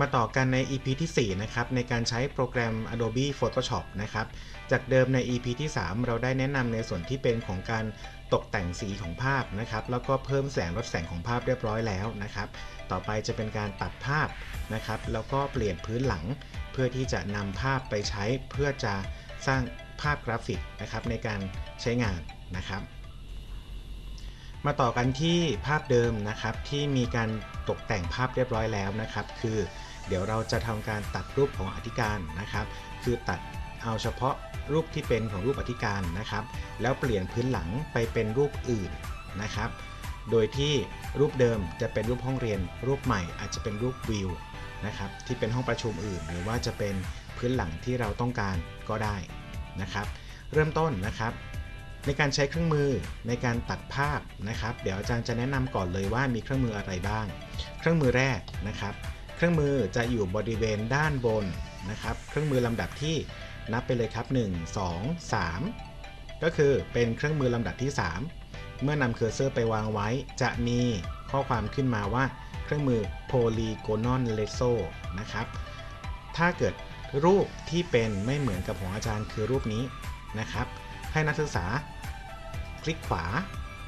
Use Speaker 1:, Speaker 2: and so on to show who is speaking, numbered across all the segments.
Speaker 1: มาต่อกันใน EP ที่ 4 นะครับ ในการใช้โปรแกรม Adobe Photoshop นะครับ จากเดิมใน EP ที่ 3 เราได้แนะนำในส่วนที่เป็นของการตกแต่งสีของภาพนะครับ แล้วก็เพิ่มแสงลดแสงของภาพเรียบร้อยแล้วนะครับ ต่อไปจะเป็นการตัดภาพนะครับ แล้วก็เปลี่ยนพื้นหลัง เพื่อที่จะนำภาพไปใช้เพื่อจะสร้างภาพกราฟิกนะครับในการใช้งานนะครับ มาต่อกันที่ภาพเดิมนะครับที่มีการตกแต่งภาพเรียบร้อยแล้วนะครับ คือ เดี๋ยวเราจะทำการตัดรูปของอธิการนะครับ คือตัดเอาเฉพาะรูปที่เป็นของรูปอธิการนะครับ แล้วเปลี่ยนพื้นหลังไปเป็นรูปอื่นนะครับ โดยที่รูปเดิมจะเป็นรูปห้องเรียน รูปใหม่อาจจะเป็นรูปวิวนะครับที่เป็นห้องประชุมอื่น หรือว่าจะเป็นพื้นหลังที่เราต้องการก็ได้นะครับ เริ่มต้นนะครับ ในการใช้เครื่องมือในการตัดภาพนะครับ เดี๋ยวอาจารย์จะแนะนำก่อนเลยว่ามีเครื่องมืออะไรบ้าง เครื่องมือแรกนะครับ เครื่องมือจะอยู่บริเวณด้านบนนะครับ เครื่องมือลำดับที่นับไปเลยครับ 1 2 3 ก็คือเป็นเครื่องมือลำดับที่ 3 เมื่อนำเคอร์เซอร์ไปวางไว้ จะมีข้อความขึ้นมาว่าเครื่องมือ polygonal lasso นะครับ ถ้าเกิดรูปที่เป็นไม่เหมือนกับของอาจารย์คือรูปนี้นะครับ ให้นักศึกษาคลิกขวา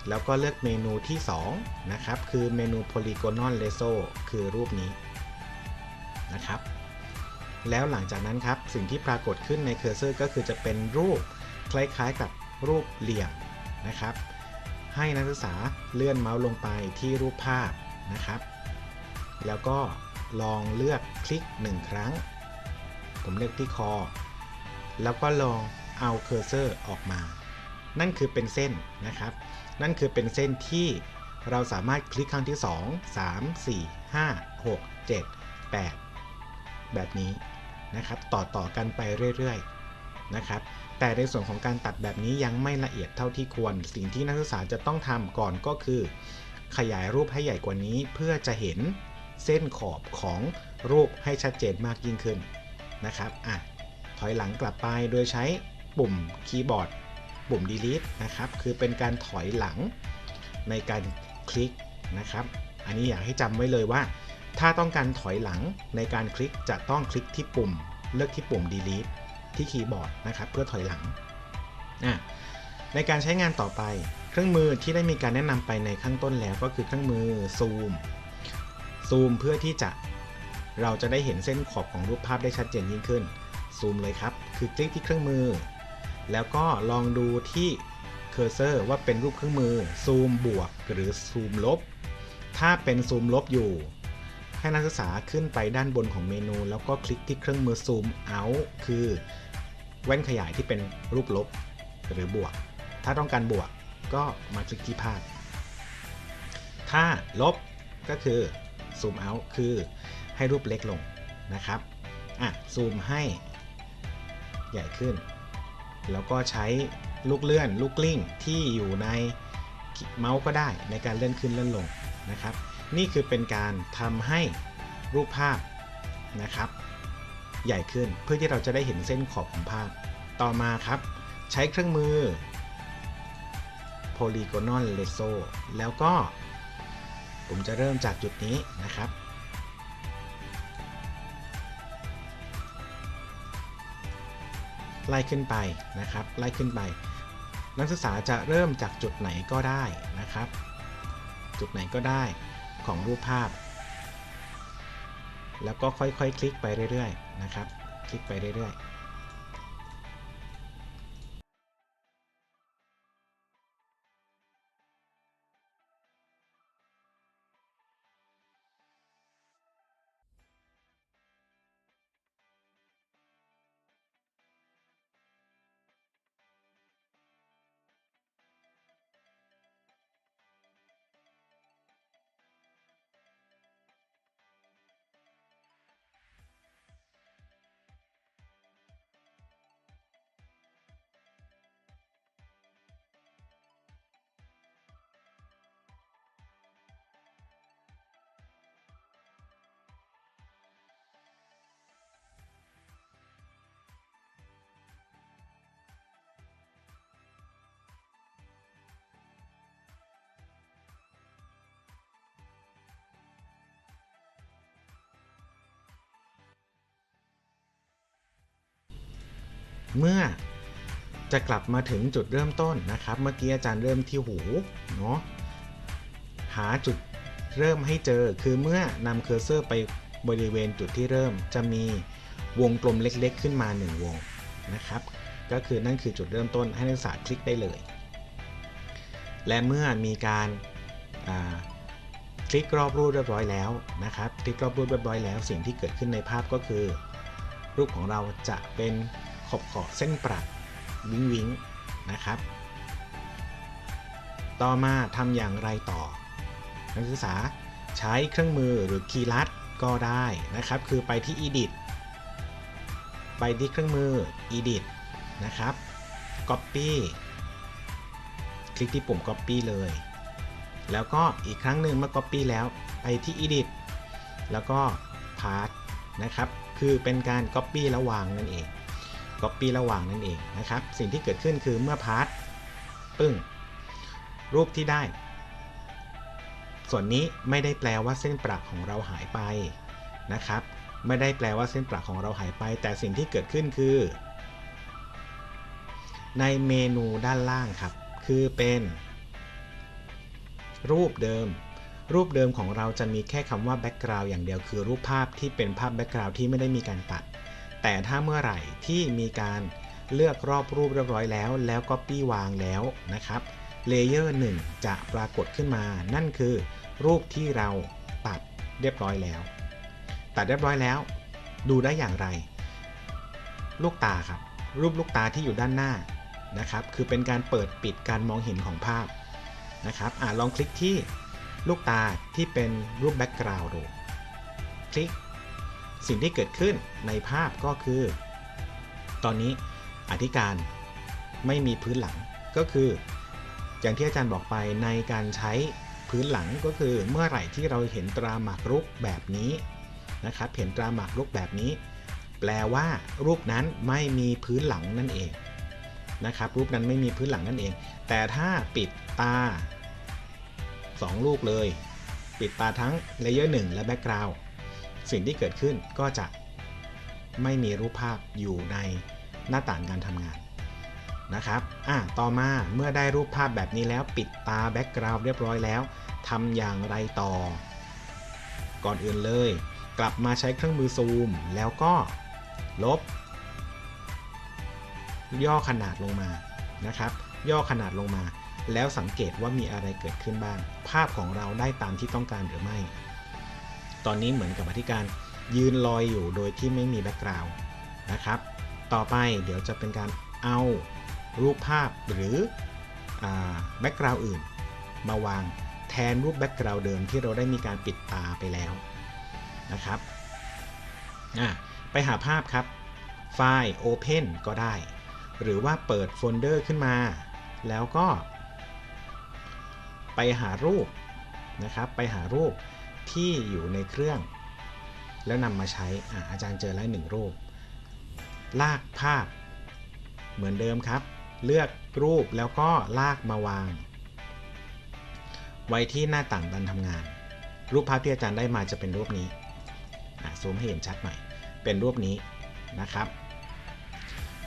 Speaker 1: แล้วก็เลือกเมนูที่ 2 นะครับ คือเมนู polygonal lasso คือรูปนี้ นะครับ แล้วหลังจากนั้นครับสิ่งที่ปรากฏขึ้นในเคอร์เซอร์ก็คือจะเป็นรูปคล้ายๆกับรูปเหลี่ยมนะครับ ให้นักศึกษาเลื่อนเมาส์ลงไปที่รูปภาพนะครับ แล้วก็ลองเลือกคลิก 1 ครั้ง ผมเลือกที่คอ แล้วก็ลองเอาเคอร์เซอร์ออกมา นั่นคือเป็นเส้นนะครับ นั่นคือเป็นเส้นที่เราสามารถคลิกครั้งที่ 2 3 4 5 6 7 8 แบบนี้นะครับ ต่อต่อกันไปเรื่อยๆนะครับ แต่ในส่วนของการตัดแบบนี้ยังไม่ละเอียดเท่าที่ควร สิ่งที่นักศึกษาจะต้องทำก่อนก็คือ ขยายรูปให้ใหญ่กว่านี้เพื่อจะเห็นเส้นขอบของรูปให้ชัดเจนมากยิ่งขึ้นนะครับอะถอยหลังกลับไปโดยใช้ปุ่มคีย์บอร์ด ปุ่ม delete นะครับ คือเป็นการถอยหลังในการคลิกนะครับ อันนี้อยากให้จำไว้เลยว่า ถ้าต้องการถอยหลังในการคลิกจะต้องคลิกที่ปุ่ม เลือกที่ปุ่ม delete ที่คีย์บอร์ดนะครับเพื่อถอยหลัง ในการใช้งานต่อไปเครื่องมือที่ได้มีการแนะนำไปในข้างต้นแล้วก็คือเครื่องมือซูมซูมเพื่อที่จะเราจะได้เห็นเส้นขอบของรูปภาพได้ชัดเจนยิ่งขึ้นซูมเลยครับ คือคลิกที่เครื่องมือ แล้วก็ลองดูที่เคอร์เซอร์ว่าเป็นรูปเครื่องมือซูมบวกหรือซูมลบ ถ้าเป็นซูมลบอยู่ ให้นักศึกษาขึ้นไปด้านบนของเมนู แล้วก็คลิกที่เครื่องมือซูมเอาคือแว่นขยายที่เป็นรูปลบหรือบวก ถ้าต้องการบวกก็มาคลิกที่ภาพ ถ้าลบก็คือซูมเอาคือให้รูปเล็กลงนะครับอะซูมให้ใหญ่ขึ้น แล้วก็ใช้ลูกเลื่อนลูกกลิ้งที่อยู่ในเมาส์ก็ได้ในการเลื่อนขึ้นเลื่อนลงนะครับ นี่คือเป็นการทำให้รูปภาพนะครับ ใหญ่ขึ้นเพื่อที่เราจะได้เห็นเส้นขอบของภาพ ต่อมาครับ ใช้เครื่องมือ polygonal lasso แล้วก็ ผมจะเริ่มจากจุดนี้นะครับ ไล่ขึ้นไปนะครับ ไล่ขึ้นไป นักศึกษาจะเริ่มจากจุดไหนก็ได้นะครับ จุดไหนก็ได้ ของรูปภาพ แล้วก็ค่อยๆ คลิกไปเรื่อยๆ นะครับ คลิกไปเรื่อยๆ เมื่อจะกลับมาถึงจุดเริ่มต้นนะครับ เมื่อกี้อาจารย์เริ่มที่หูเนาะหาจุดเริ่มให้เจอ คือเมื่อนำเคอร์เซอร์ไปบริเวณจุดที่เริ่มจะมีวงกลมเล็กๆ ขึ้นมา 1 วงนะครับ ก็คือนั่นคือจุดเริ่มต้นให้นักศึกษาคลิกได้เลย และเมื่อมีการาคลิกรอบรูปเรียบร้อยแล้วนะครับ คลิกรอบรูปเรียบร้อยแล้ว สิ่งที่เกิดขึ้นในภาพก็คือ รูปของเราจะเป็น ขอบขอบเส้นประวิงวิงนะครับ ต่อมาทำอย่างไรต่อ นักศึกษาใช้เครื่องมือหรือคีย์ลัดก็ได้นะครับ คือไปที่ edit ไปที่เครื่องมือ edit นะครับ copy คลิกที่ปุ่ม copy เลย แล้วก็อีกครั้งหนึ่งเมื่อ copy แล้วไปที่ edit แล้วก็ path นะครับ คือเป็นการ copy แล้ววางนั่นเอง copy แล้ววางนั่นเองนะครับ สิ่งที่เกิดขึ้นคือเมื่อ path ปึ้ง รูปที่ได้ ส่วนนี้ไม่ได้แปลว่าเส้นประของเราหายไปนะครับ ไม่ได้แปลว่าเส้นประของเราหายไป แต่สิ่งที่เกิดขึ้นคือ ในเมนูด้านล่างครับ คือเป็น รูปเดิมรูปเดิมของเราจะมีแค่คำว่า background อย่างเดียวคือรูปภาพที่เป็นภาพ background ที่ไม่ได้มีการตัด แต่ถ้าเมื่อไหร่ที่มีการเลือกรอบรูปเรียบร้อยแล้ว แล้ว copy วางแล้วนะครับเลเยอร์1จะปรากฏขึ้นมา นั่นคือรูปที่เราตัดเรียบร้อยแล้ว ตัดเรียบร้อยแล้ว ดูได้อย่างไร ลูกตาครับ รูปลูกตาที่อยู่ด้านหน้านะครับ คือเป็นการเปิดปิดการมองเห็นของภาพนะครับอ่าลองคลิกที่ลูกตาที่เป็นรูปแบ็กกราวด์ดู คลิก สิ่งที่เกิดขึ้นในภาพก็คือ ตอนนี้อธิการไม่มีพื้นหลังก็คือ อย่างที่อาจารย์บอกไปในการใช้พื้นหลังก็คือเมื่อไหร่ที่เราเห็นตราหมากรุกแบบนี้นะครับเห็นตราหมากรุกแบบนี้ แปลว่า รูปนั้นไม่มีพื้นหลังนั่นเองนะครับรูปนั้นไม่มีพื้นหลังนั่นเอง แต่ถ้าปิดตา 2 ลูกเลย ปิดตาทั้งเลเยอร์1และแบ็กกราวด์ สิ่งที่เกิดขึ้นก็จะไม่มีรูปภาพอยู่ในหน้าต่างการทำงานนะครับอะต่อมาเมื่อได้รูปภาพแบบนี้แล้วปิดตาแบ็กกราวด์เรียบร้อยแล้วทำอย่างไรต่อ ก่อนอื่นเลย กลับมาใช้เครื่องมือซูม แล้วก็ลบ ย่อขนาดลงมานะครับ ย่อขนาดลงมา แล้วสังเกตว่ามีอะไรเกิดขึ้นบ้าง ภาพของเราได้ตามที่ต้องการหรือไม่ ตอนนี้เหมือนกับอธิการยืนลอยอยู่โดยที่ไม่มีแบ็กกราวด์นะครับ ต่อไปเดี๋ยวจะเป็นการเอารูปภาพหรือแบ็กกราวด์อื่น มาวางแทนรูปแบ็กกราวด์เดิมที่เราได้มีการปิดตาไปแล้วนะครับไปหาภาพครับ ไฟล์ Open ก็ได้ หรือว่าเปิดโฟลเดอร์ขึ้นมา แล้วก็ ไปหารูปนะครับ ไปหารูป ที่อยู่ในเครื่อง แล้วนำมาใช้อาอาจารย์เจอแล้วหนึ่งรูป ลากภาพ เหมือนเดิมครับ เลือกรูปแล้วก็ลากมาวาง ไว้ที่หน้าต่างการทำงาน รูปภาพที่อาจารย์ได้มาจะเป็นรูปนี้ซูมให้เห็นชัดหน่อย เป็นรูปนี้นะครับ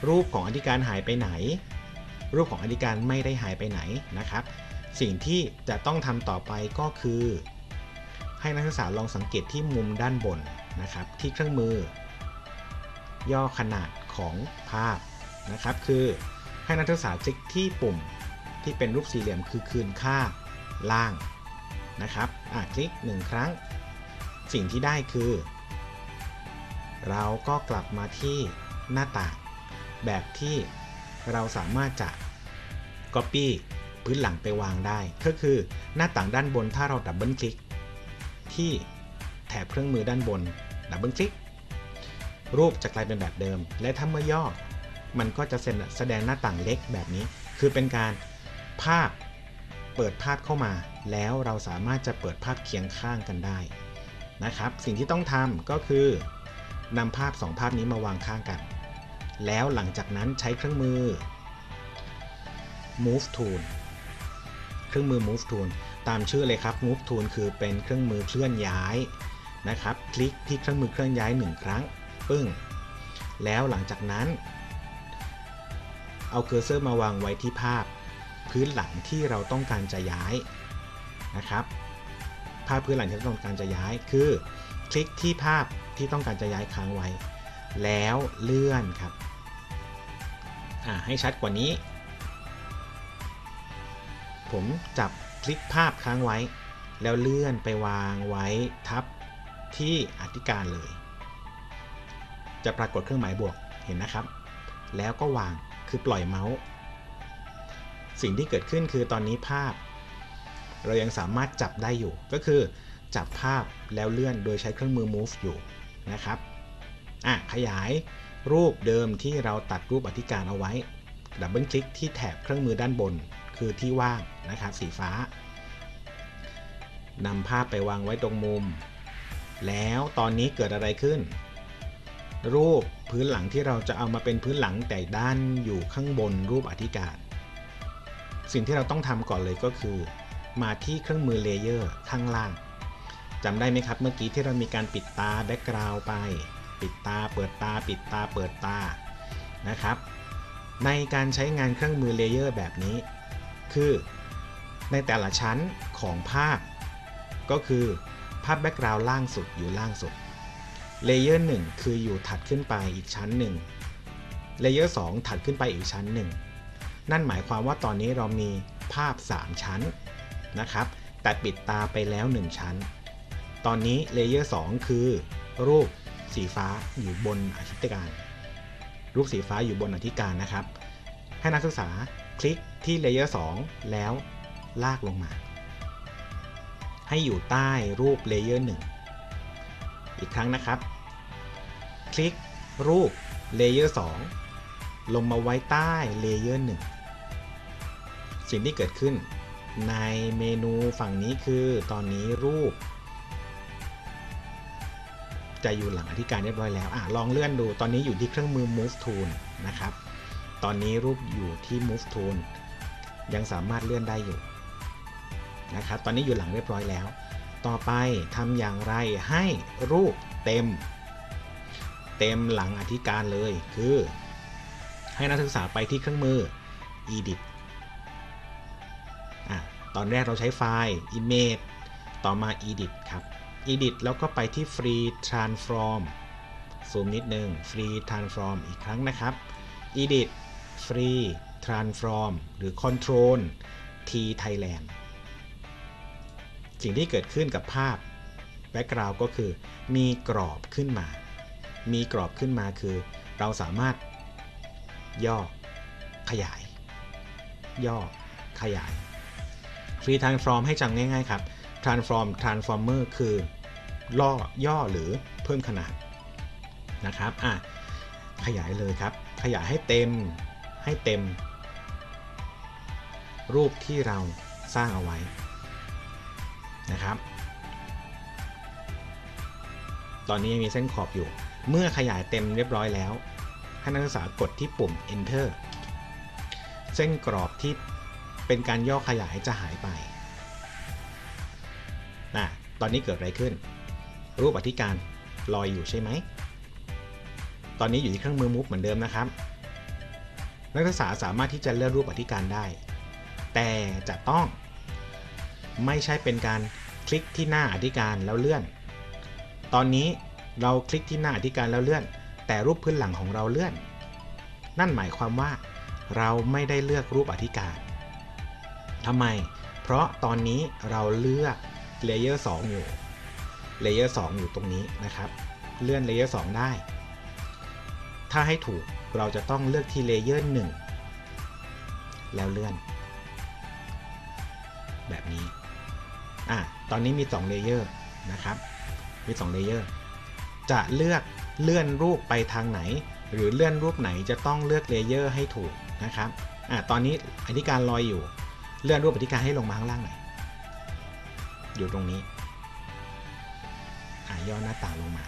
Speaker 1: รูปของอธิการหายไปไหน รูปของอธิการไม่ได้หายไปไหนนะครับ สิ่งที่จะต้องทำต่อไปก็คือ ให้นักศึกษาลองสังเกตที่มุมด้านบนนะครับ ที่เครื่องมือ ย่อขนาดของภาพนะครับ คือให้นักศึกษาคลิกที่ปุ่มที่เป็นรูปสี่เหลี่ยมคือคืนค่าล่างนะครับอ่าคลิก 1 ครั้ง สิ่งที่ได้คือ เราก็กลับมาที่หน้าต่าง แบบที่เราสามารถจะ Copy พื้นหลังไปวางได้ ก็คือหน้าต่างด้านบนถ้าเราดับเบิลคลิก ที่แถบเครื่องมือด้านบนดับเบิลคลิก รูปจะกลายเป็นแบบเดิม และถ้าเมื่อย่อ มันก็จะแสดงหน้าต่างเล็กแบบนี้ คือเป็นการภาพเปิดภาพเข้ามา แล้วเราสามารถจะเปิดภาพเคียงข้างกันได้นะครับ สิ่งที่ต้องทำก็คือนำภาพ 2 ภาพนี้มาวางข้างกัน แล้วหลังจากนั้นใช้เครื่องมือ move tool เครื่องมือ move tool ตามชื่อเลยครับ move tool คือเป็นเครื่องมือเคลื่อนย้ายนะครับ คลิกที่เครื่องมือเคลื่อนย้าย 1 ครั้ง ปึ้ง แล้วหลังจากนั้น เอาเคอร์เซอร์มาวางไว้ที่ภาพ พื้นหลังที่เราต้องการจะย้ายนะครับ ภาพพื้นหลังที่เราต้องการจะย้ายคือ คลิกที่ภาพที่ต้องการจะย้ายค้างไว้ แล้วเลื่อนครับให้ชัดกว่านี้ ผมจับ คลิกภาพค้างไว้ แล้วเลื่อนไปวางไว้ทับที่อธิการเลย จะปรากฏเครื่องหมายบวกเห็นนะครับ แล้วก็วางคือปล่อยเมาส์ สิ่งที่เกิดขึ้นคือตอนนี้ภาพ เรายังสามารถจับได้อยู่ ก็คือจับภาพแล้วเลื่อนโดยใช้เครื่องมือ move อยู่นะครับอะขยายรูปเดิมที่เราตัดรูปอธิการเอาไว้ดับเบิลคลิกที่แถบเครื่องมือด้านบน คือที่ว่างนะครับ สีฟ้านำภาพไปวางไว้ตรงมุม แล้วตอนนี้เกิดอะไรขึ้น รูปพื้นหลังที่เราจะเอามาเป็นพื้นหลังแต่ด้านอยู่ข้างบนรูปอธิการ สิ่งที่เราต้องทำก่อนเลยก็คือ มาที่เครื่องมือเลเยอร์ข้างล่างจำได้ไหมครับ เมื่อกี้ที่เรามีการปิดตาแบ็กกราวไป ปิดตา เปิดตา ปิดตา เปิดตานะครับ ในการใช้งานเครื่องมือเลเยอร์แบบนี้ คือในแต่ละชั้นของภาพ ก็คือภาพแบ็กกราวล่างสุดอยู่ล่างสุดเลเยอร์1คืออยู่ถัดขึ้นไปอีกชั้นหนึ่งเลเยอร์2ถัดขึ้นไปอีกชั้นหนึ่งนั่นหมายความว่าตอนนี้เรามีภาพ 3 ชั้นนะครับ แต่ปิดตาไปแล้ว 1 ชั้น ตอนนี้เลเยอร์2คือ รูปสีฟ้าอยู่บนอธิการ รูปสีฟ้าอยู่บนอธิการนะครับ ให้นักศึกษา ลิกที่เลเยอร์2แล้วลากลงมา ให้อยู่ใต้รูปเลเยอร์1อีกครั้งนะครับ คลิกรูปเลเยอร์2ลงมาไว้ใต้เลเยอร์1สิ่งที่เกิดขึ้นในเมนูฝั่งนี้คือตอนนี้รูป จะอยู่หลังอธิการเรียบร้อยแล้วอลองเลื่อนดูตอนนี้อยู่ที่เครื่องมือ move tool นะครับ ตอนนี้รูปอยู่ที่ move tool ยังสามารถเลื่อนได้อยู่นะครับ ตอนนี้อยู่หลังเรียบร้อยแล้ว ต่อไปทำอย่างไรให้รูปเต็ม เต็มหลังอธิการเลย คือ ให้นักศึกษาไปที่เครื่องมือ edit อะตอนแรกเราใช้ไฟล์ image ต่อมา edit ครับ edit แล้วก็ไปที่ free transform ซูมนิดนึง free transform อีกครั้งนะครับ edit free transform หรือ control t thailand สิ่งที่เกิดขึ้นกับภาพ background ก็คือ มีกรอบขึ้นมา มีกรอบขึ้นมาคือ เราสามารถ ย่อ ขยาย ย่อ ขยาย free transform ให้จำง่ายๆครับ transform transformer คือล่อย่อหรือเพิ่มขนาดนะครับ อะ ขยายเลยครับ ขยายให้เต็ม ให้เต็ม รูปที่เราสร้างเอาไว้นะครับ ตอนนี้ยังมีเส้นขอบอยู่ เมื่อขยายเต็มเรียบร้อยแล้ว ให้นักศึกษากดที่ปุ่ม enter เส้นกรอบที่เป็นการย่อขยายจะหายไปนะตอนนี้เกิดอะไรขึ้น รูปอธิการลอยอยู่ใช่ไหม ตอนนี้อยู่ที่เครื่องมือมุฟเหมือนเดิมนะครับ นักศึกษาสามารถที่จะเลือกรูปอธิการได้ แต่จะต้องไม่ใช่เป็นการคลิกที่หน้าอธิการแล้วเลื่อน ตอนนี้เราคลิกที่หน้าอธิการแล้วเลื่อน แต่รูปพื้นหลังของเราเลื่อน นั่นหมายความว่า เราไม่ได้เลือกรูปอธิการทำไม เพราะตอนนี้เราเลือกเลเยอร์2อยู่ เลเยอร์2อยู่ตรงนี้นะครับ เลื่อนเลเยอร์2ได้ ถ้าให้ถูก เราจะต้องเลือกที่เลเยอร์1แล้วเลื่อน แบบนี้อะตอนนี้มี2เลเยอร์นะครับ มี2เลเยอร์จะเลือกเลื่อนรูปไปทางไหน หรือเลื่อนรูปไหนจะต้องเลือกเลเยอร์ให้ถูกนะครับอะตอนนี้อธิการลอยอยู่ เลื่อนรูปอธิการให้ลงมาข้างล่างหน่อยอยู่ตรงนี้อะย่อหน้าต่างลงมา